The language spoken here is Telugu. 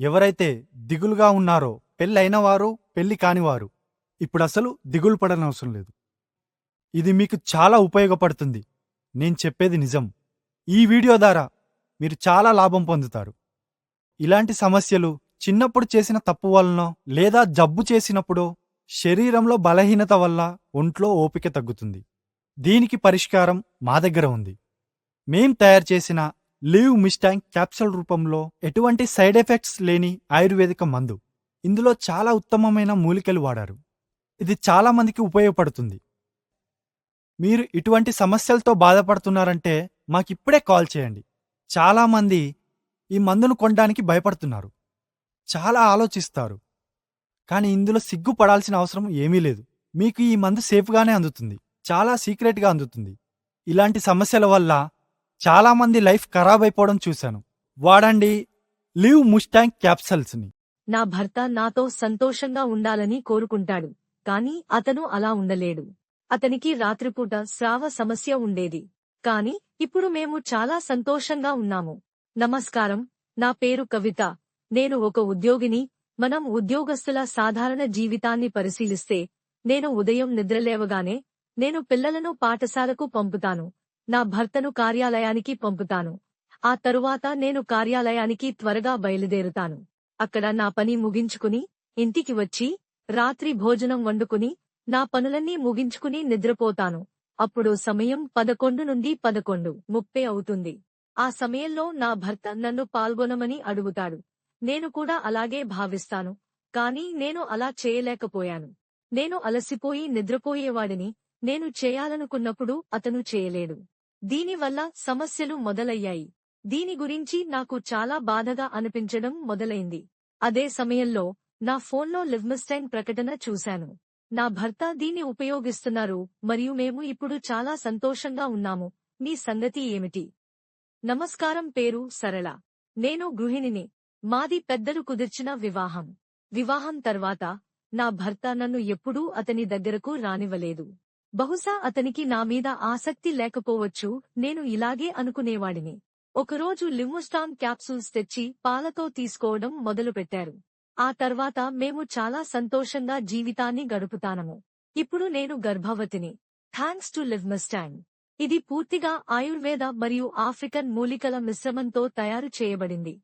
ఎవరైతే దిగులుగా ఉన్నారో పెళ్ళైన వారు పెళ్ళి కానివారు ఇప్పుడు అసలు దిగులు పడనవసరం లేదు. ఇది మీకు చాలా ఉపయోగపడుతుంది. నేను చెప్పేది నిజం. ఈ వీడియో ద్వారా మీరు చాలా లాభం పొందుతారు. ఇలాంటి సమస్యలు చిన్నప్పుడు చేసిన తప్పు వలనో లేదా జబ్బు చేసినప్పుడో శరీరంలో బలహీనత వల్ల ఒంట్లో ఓపిక తగ్గుతుంది. దీనికి పరిష్కారం మా దగ్గర ఉంది. మేం తయారు చేసిన లీవ్ మిస్టాంగ్ క్యాప్సూల్ రూపంలో ఎటువంటి సైడ్ ఎఫెక్ట్స్ లేని ఆయుర్వేదిక మందు. ఇందులో చాలా ఉత్తమమైన మూలికలు వాడారు. ఇది చాలా మందికి ఉపయోగపడుతుంది. మీరు ఇటువంటి సమస్యలతో బాధపడుతున్నారంటే మాకిప్పుడే కాల్ చేయండి. చాలామంది ఈ మందును కొనడానికి భయపడుతున్నారు. చాలా ఆలోచిస్తారు. కానీ ఇందులో సిగ్గుపడాల్సిన అవసరం ఏమీ లేదు. మీకు ఈ మందు సేఫ్గానే అందుతుంది. చాలా సీక్రెట్గా అందుతుంది. ఇలాంటి సమస్యల వల్ల చాలా మంది లైఫ్ ఖరాబ్ అయిపోవడం చూశాను. వాడండి లివ్ ముస్టాంగ్ క్యాప్సల్స్ని. నా భర్త నాతో సంతోషంగా ఉండాలని కోరుకుంటాడు కాని అతను అలా ఉండలేడు. అతనికి రాత్రిపూట స్రావ సమస్య ఉండేది. కాని ఇప్పుడు మేము చాలా సంతోషంగా ఉన్నాము. నమస్కారం. నా పేరు కవిత. నేను ఒక ఉద్యోగిని. మనం ఉద్యోగస్తుల సాధారణ జీవితాన్ని పరిశీలిస్తే నేను ఉదయం నిద్రలేవగానే నేను పిల్లలను పాఠశాలకు పంపుతాను. నా భర్తను కార్యాలయానికి పంపుతాను. ఆ తరువాత నేను కార్యాలయానికి త్వరగా బయలుదేరుతాను. అక్కడ నా పని ముగించుకుని ఇంటికి వచ్చి రాత్రి భోజనం వండుకుని నా పనులన్నీ ముగించుకుని నిద్రపోతాను. అప్పుడు సమయం పదకొండు నుండి పదకొండు ముప్పై అవుతుంది. ఆ సమయంలో నా భర్త నన్ను పాల్గొనమని అడుగుతాడు. నేను కూడా అలాగే భావిస్తాను. కాని నేను అలా చేయలేకపోయాను. నేను అలసిపోయి నిద్రపోయేవాడిని. నేను చేయాలనుకున్నప్పుడు అతను చేయలేడు. దీనివల్ల సమస్యలు మొదలయ్యాయి. దీని గురించి నాకు చాలా బాధగా అనిపించడం మొదలైంది. అదే సమయంలో నా ఫోన్లో లివ్మిస్టైన్ ప్రకటన చూశాను. నా భర్త దీన్ని ఉపయోగిస్తున్నారు మరియు మేము ఇప్పుడు చాలా సంతోషంగా ఉన్నాము. మీ సంగతి ఏమిటి? నమస్కారం పేరు సరళ. నేను గృహిణిని. మాది పెద్దలు కుదిర్చిన వివాహం. వివాహం తర్వాత నా భర్త నన్ను ఎప్పుడూ అతని దగ్గరకు రానివ్వలేదు. బహుశా అతనికి నా మీద ఆసక్తి లేకపోవచ్చు నేను ఇలాగే అనుకునేవాడిని. ఒకరోజు లిమ్ముస్టాన్ క్యాప్సూల్స్ తెచ్చి పాలతో తీసుకోవడం మొదలుపెట్టారు. ఆ తర్వాత మేము చాలా సంతోషంగా జీవితాన్ని గడుపుతానము. ఇప్పుడు నేను గర్భవతిని. థ్యాంక్స్ టు లివ్మస్టాంగ్ ఇది పూర్తిగా ఆయుర్వేద మరియు ఆఫ్రికన్ మూలికల మిశ్రమంతో తయారు చేయబడింది.